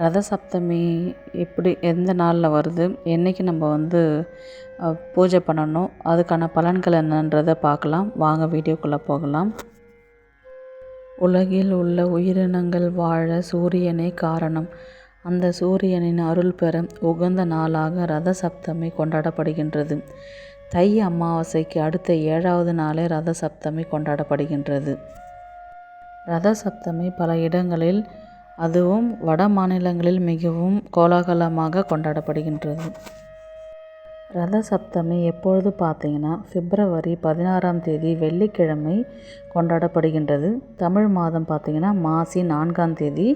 ரத சப்தமி எப்படி எந்த நாளில் வருது என்றைக்கு நம்ம வந்து பூஜை பண்ணணும் அதுக்கான பலன்கள் என்னன்றதை பார்க்கலாம். வாங்க வீடியோக்குள்ளே போகலாம். உலகில் உள்ள உயிரினங்கள் வாழ சூரியனே காரணம். அந்த சூரியனின் அருள் பெற உகந்த நாளாக ரத சப்தமி கொண்டாடப்படுகின்றது. தை அமாவாசைக்கு அடுத்த ஏழாவது நாளே ரத சப்தமி கொண்டாடப்படுகின்றது. ரத சப்தமி பல இடங்களில் அதுவும் வட மாநிலங்களில் மிகவும் கோலாகலமாக கொண்டாடப்படுகின்றது. ரத சப்தமி எப்பொழுது பார்த்தீங்கன்னா பிப்ரவரி பதினாறாம் தேதி வெள்ளிக்கிழமை கொண்டாடப்படுகின்றது. தமிழ் மாதம் பார்த்தீங்கன்னா மாசி நான்காம் தேதி.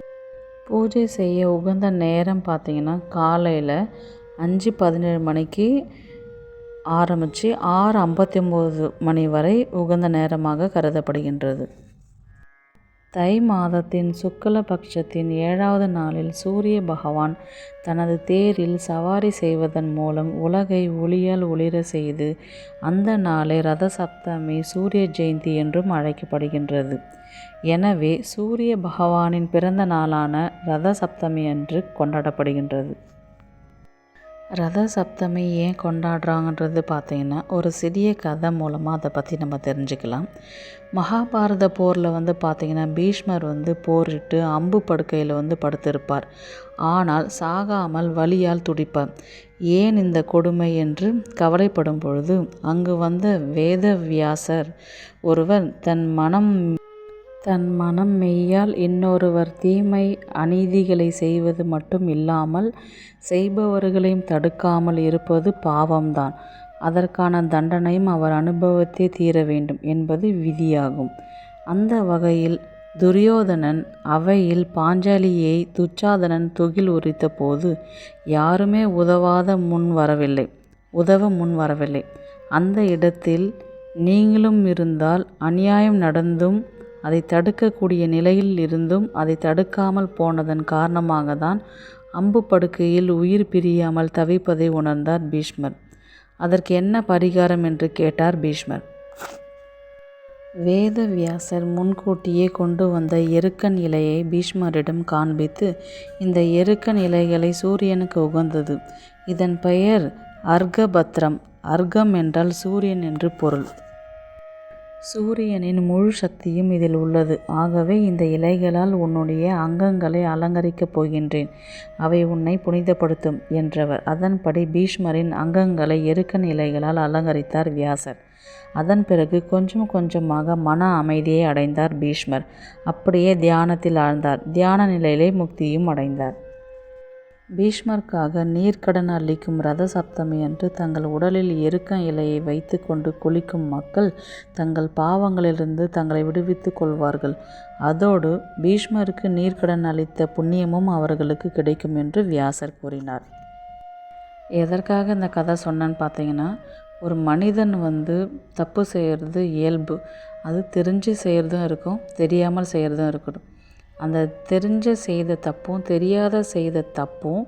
பூஜை செய்ய உகந்த நேரம் பார்த்தீங்கன்னா காலையில் அஞ்சு பதினேழு மணிக்கு ஆரம்பித்து ஆறு ஐம்பத்தி ஒம்பது மணி வரை உகந்த நேரமாக கருதப்படுகின்றது. தை மாதத்தின் சுக்ல பட்சத்தின் ஏழாவது நாளில் சூரிய பகவான் தனது தேரில் சவாரி செய்வதன் மூலம் உலகை ஒளியால் ஒளிர செய்து அந்த நாளை ரத சப்தமி சூரிய ஜெயந்தி என்றும் அழைக்கப்படுகின்றது. எனவே சூரிய பகவானின் பிறந்த நாளான ரத சப்தமி அன்று கொண்டாடப்படுகின்றது. ரத சப்தமி ஏன் கொண்டாடுறாங்கன்றது பார்த்திங்கன்னா ஒரு சிறிய கதை மூலமாக அதை பற்றி நம்ம தெரிஞ்சுக்கலாம். மகாபாரத போரில் வந்து பார்த்திங்கன்னா பீஷ்மர் வந்து போரிட்டு அம்பு படுக்கையில் வந்து படுத்திருப்பார். ஆனால் சாகாமல் வலியால் துடிப்பார். ஏன் இந்த கொடுமை என்று கவலைப்படும் பொழுது அங்கு வந்த வேதவியாசர் ஒருவர் தன் மனம் தன் மனம் மெய்யால் இன்னொருவர் தீமை அநீதிகளை செய்வது மட்டும் இல்லாமல் செய்பவர்களையும் தடுக்காமல் இருப்பது பாவம்தான். அதற்கான தண்டனையும் அவர் அனுபவத்தே தீர வேண்டும் என்பது விதியாகும். அந்த வகையில் துரியோதனன் அவையில் பாஞ்சாலியை துச்சாதனன் துகில் உரித்த போது யாருமே உதவாத முன் வரவில்லை. உதவ முன் வரவில்லை. அந்த இடத்தில் நீங்களும் இருந்தால் அநியாயம் நடந்தும் அதை தடுக்கக்கூடிய நிலையில் இருந்தும் அதை தடுக்காமல் போனதன் காரணமாக தான் அம்பு படுக்கையில் உயிர் பிரியாமல் தவிப்பதை உணர்ந்தார் பீஷ்மர். அதற்கு என்ன பரிகாரம் என்று கேட்டார் பீஷ்மர். வேதவியாசர் முன்கூட்டியே கொண்டு வந்த எருக்கன் இலையை பீஷ்மரிடம் காண்பித்து இந்த எருக்கன் இலைகளை சூரியனுக்கு உகந்தது. இதன் பெயர் அர்கபத்ரம். அர்க்கம் என்றால் சூரியன் என்று பொருள். சூரியனின் முழு சக்தியும் இதில் உள்ளது. ஆகவே இந்த இலைகளால் உன்னுடைய அங்கங்களை அலங்கரிக்கப் போகின்றேன். அவை உன்னை புனிதப்படுத்தும் என்றவர். அதன்படி பீஷ்மரின் அங்கங்களை எருக்கன் இலைகளால் அலங்கரித்தார் வியாசர். அதன் பிறகு கொஞ்சம் கொஞ்சமாக மன அமைதியை அடைந்தார் பீஷ்மர். அப்படியே தியானத்தில் ஆழ்ந்தார். தியான நிலையிலே முக்தியும் அடைந்தார். பீஷ்மருக்காக நீர்க்கடன் அளிக்கும் ரத சப்தமி அன்று தங்கள் உடலில் எருக்க இலையை வைத்து கொண்டு குளிக்கும் மக்கள் தங்கள் பாவங்களிலிருந்து தங்களை விடுவித்து கொள்வார்கள். அதோடு பீஷ்மருக்கு நீர்க்கடன் அளித்த புண்ணியமும் அவர்களுக்கு கிடைக்கும் என்று வியாசர் கூறினார். எதற்காக இந்த கதை சொன்னேன்னு பார்த்தீங்கன்னா ஒரு மனிதன் வந்து தப்பு செய்கிறது இயல்பு. அது தெரிஞ்சு செய்கிறதும் இருக்கும் தெரியாமல் செய்கிறதும் இருக்கணும் அந்த தெரிஞ்ச செய்த தப்பும் தெரியாத செய்த தப்பும்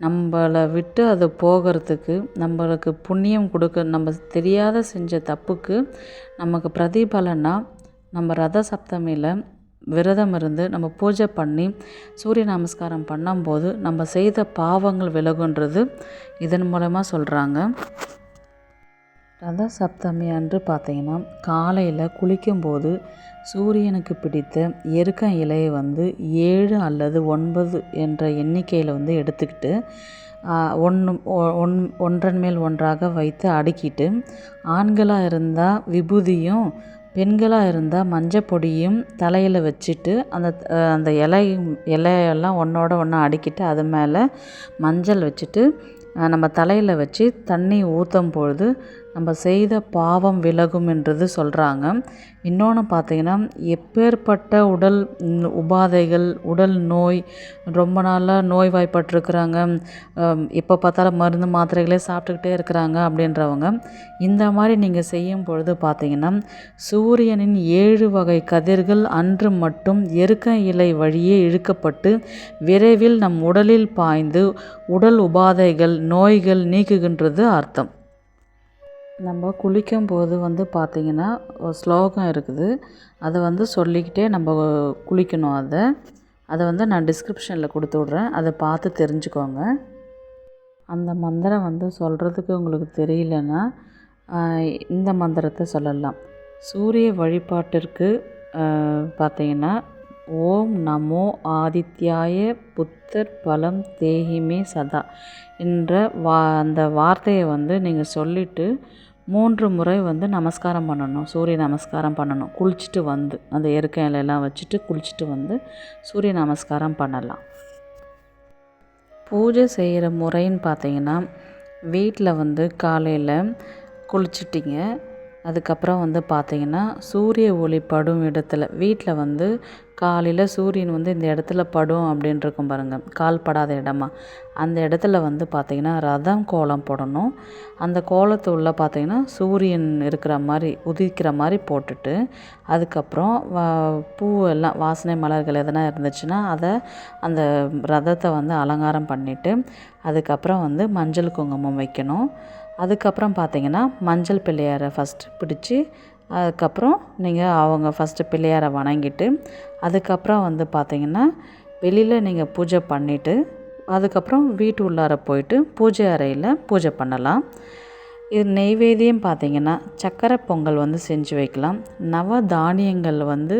நம்மளை விட்டு அது போகிறதுக்கு நம்மளுக்கு புண்ணியம் கொடுக்க நம்ம தெரியாத செஞ்ச தப்புக்கு நமக்கு பிரதிபலனாக நம்ம ரத சப்தமியில் விரதம் இருந்து நம்ம பூஜை பண்ணி சூரிய நமஸ்காரம் பண்ணும்போது நம்ம செய்த பாவங்கள் விலகுன்றது இதன் மூலமாக சொல்கிறாங்க ரத சப்தமி அன்று பார்த்தீங்கன்னா காலையில் குளிக்கும்போது சூரியனுக்கு பிடித்த எருக்க இலையை வந்து ஏழு அல்லது ஒன்பது என்ற எண்ணிக்கையில் வந்து எடுத்துக்கிட்டு ஒன்று ஒன் ஒன்றன் மேல் ஒன்றாக வைத்து அடுக்கிட்டு ஆண்களாக இருந்தால் விபூதியும் பெண்களாக இருந்தால் மஞ்சப்பொடியும் தலையில் வச்சுட்டு அந்த அந்த இலை இலையெல்லாம் ஒன்றோட ஒன்றா அடுக்கிட்டு அது மேலே மஞ்சள் வச்சுட்டு நம்ம தலையில் வச்சு தண்ணி ஊற்றும் பொழுது நம்ம செய்த பாவம் விலகும் என்றது சொல்கிறாங்க இன்னொன்று பார்த்தீங்கன்னா எப்பேற்பட்ட உடல் உபாதைகள் உடல் நோய் ரொம்ப நாளாக நோய்வாய்ப்பட்டிருக்கிறாங்க. எப்போ பார்த்தாலும் மருந்து மாத்திரைகளே சாப்பிட்டுக்கிட்டே இருக்கிறாங்க அப்படின்றவங்க. இந்த மாதிரி நீங்கள் செய்யும் பொழுது பார்த்தீங்கன்னா சூரியனின் ஏழு வகை கதிர்கள் அன்று மட்டும் எருக்க இலை வழியே இழுக்கப்பட்டு விரைவில் நம் உடலில் பாய்ந்து உடல் உபாதைகள் நோய்கள் நீக்குகின்றது அர்த்தம். நம்ம குளிக்கும் போது வந்து பார்த்திங்கன்னா ஸ்லோகம் இருக்குது. அதை வந்து சொல்லிக்கிட்டே நம்ம குளிக்கணும் அதை. அதை வந்து நான் டிஸ்கிரிப்ஷனில் கொடுத்து விட்றேன். அதை பார்த்து தெரிஞ்சுக்கோங்க. அந்த மந்திரம் வந்து சொல்கிறதுக்கு உங்களுக்கு தெரியலன்னா இந்த மந்திரத்தை சொல்லலாம். சூரிய வழிபாட்டிற்கு பார்த்திங்கன்னா ஓம் நமோ ஆதித்யாய புத்தர் பலம் தேஹிமே சதா என்ற வா அந்த வார்த்தையை வந்து நீங்கள் சொல்லிவிட்டு மூன்று முறை வந்து நமஸ்காரம் பண்ணணும். சூரிய நமஸ்காரம் பண்ணணும். குளிச்சுட்டு வந்து அந்த இயற்கை இலையெல்லாம் வச்சுட்டு குளிச்சுட்டு வந்து சூரிய நமஸ்காரம் பண்ணலாம். பூஜை செய்கிற முறைன்னு பார்த்தீங்கன்னா வீட்டில் வந்து காலையில் குளிச்சிட்டிங்க. அதுக்கப்புறம் வந்து பார்த்திங்கன்னா சூரிய ஒளி படும் இடத்துல வீட்டில் வந்து காலையில் சூரியன் வந்து இந்த இடத்துல படும் அப்படின்ட்டு இருக்கும் பாருங்கள் கால் படாத இடமா. அந்த இடத்துல வந்து பார்த்திங்கன்னா ரதம் கோலம் போடணும். அந்த கோலத்து உள்ள பார்த்திங்கன்னா சூரியன் இருக்கிற மாதிரி உதிக்கிற மாதிரி போட்டுட்டு அதுக்கப்புறம் பூ எல்லாம் வாசனை மலர்கள் எதனா இருந்துச்சுன்னா அதை அந்த ரதத்தை வந்து அலங்காரம் பண்ணிவிட்டு அதுக்கப்புறம் வந்து மஞ்சள் குங்குமம் வைக்கணும். அதுக்கப்புறம் பார்த்தீங்கன்னா மஞ்சள் பிள்ளையாரை ஃபஸ்ட்டு பிடிச்சி அதுக்கப்புறம் நீங்கள் அவங்க ஃபஸ்ட்டு பிள்ளையாரை வணங்கிட்டு அதுக்கப்புறம் வந்து பார்த்திங்கன்னா வெளியில் நீங்கள் பூஜை பண்ணிவிட்டு அதுக்கப்புறம் வீட்டு உள்ளார போயிட்டு பூஜை அறையில் பூஜை பண்ணலாம். இது நெய்வேதியம் பார்த்திங்கன்னா சக்கரை பொங்கல் வந்து செஞ்சு வைக்கலாம். நவ தானியங்கள் வந்து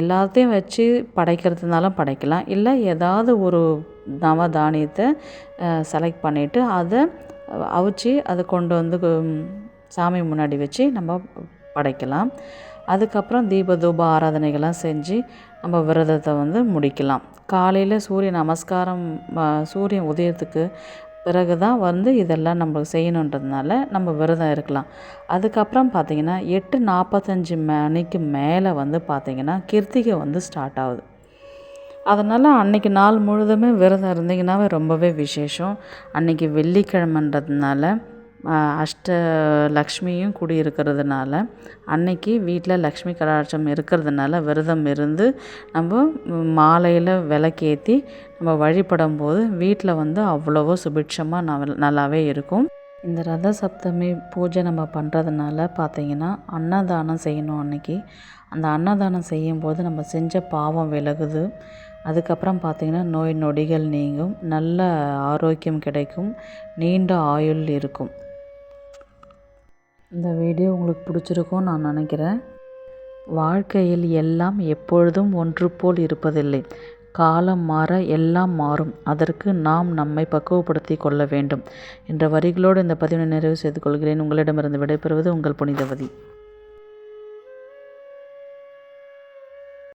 எல்லாத்தையும் வச்சு படைக்கிறதுனாலும் படைக்கலாம். இல்லை ஏதாவது ஒரு நவ தானியத்தை செலக்ட் பண்ணிவிட்டு அதை அவிச்சு அதை கொண்டு வந்து சாமி முன்னாடி வச்சு நம்ம படைக்கலாம். அதுக்கப்புறம் தீப தூப ஆராதனைகள்லாம் செஞ்சு நம்ம விரதத்தை வந்து முடிக்கலாம். காலையில் சூரிய நமஸ்காரம் சூரியன் உதயத்துக்கு பிறகு தான் வந்து இதெல்லாம் நம்ம செய்யணுன்றதுனால நம்ம விரதம் இருக்கலாம். அதுக்கப்புறம் பார்த்திங்கன்னா எட்டு நாற்பத்தஞ்சு மணிக்கு மேலே வந்து பார்த்திங்கன்னா கிருத்திகை வந்து ஸ்டார்ட் ஆகுது. அதனால் அன்றைக்கி நாள் முழுதுமே விரதம் இருந்தீங்கன்னாவே ரொம்பவே விசேஷம். அன்றைக்கி வெள்ளிக்கிழமன்றதுனால அஷ்ட லக்ஷ்மியும் குடி இருக்கிறதுனால அன்னைக்கு வீட்டில் லக்ஷ்மி கடாட்சம் இருக்கிறதுனால விரதம் இருந்து நம்ம மாலையில் விளக்கேற்றி நம்ம வழிபடும் போது வீட்டில் வந்து அவ்வளவோ சுபிட்சமாக நல்லாவே இருக்கும். இந்த ரத சப்தமி பூஜை நம்ம பண்ணுறதுனால பார்த்திங்கன்னா அன்னதானம் செய்யணும் அன்றைக்கி அந்த அன்னதானம் செய்யும்போது நம்ம செஞ்ச பாவம் விலகுது. அதுக்கப்புறம் பார்த்திங்கன்னா நோய் நொடிகள் நீங்கும். நல்ல ஆரோக்கியம் கிடைக்கும். நீண்ட ஆயுள் இருக்கும். இந்த வீடியோ உங்களுக்கு பிடிச்சிருக்கும் நான் நினைக்கிறேன். வாழ்க்கையில் எல்லாம் எப்பொழுதும் ஒன்று போல் இருப்பதில்லை. காலம் மாற எல்லாம் மாறும். அதற்கு நாம் நம்மை பக்குவப்படுத்தி கொள்ள வேண்டும். என்ற வரிகளோடு இந்த பதிவினை நிறைவு செய்து கொள்கிறேன். உங்களிடமிருந்து விடைபெறுவது உங்கள் புனிதவதி.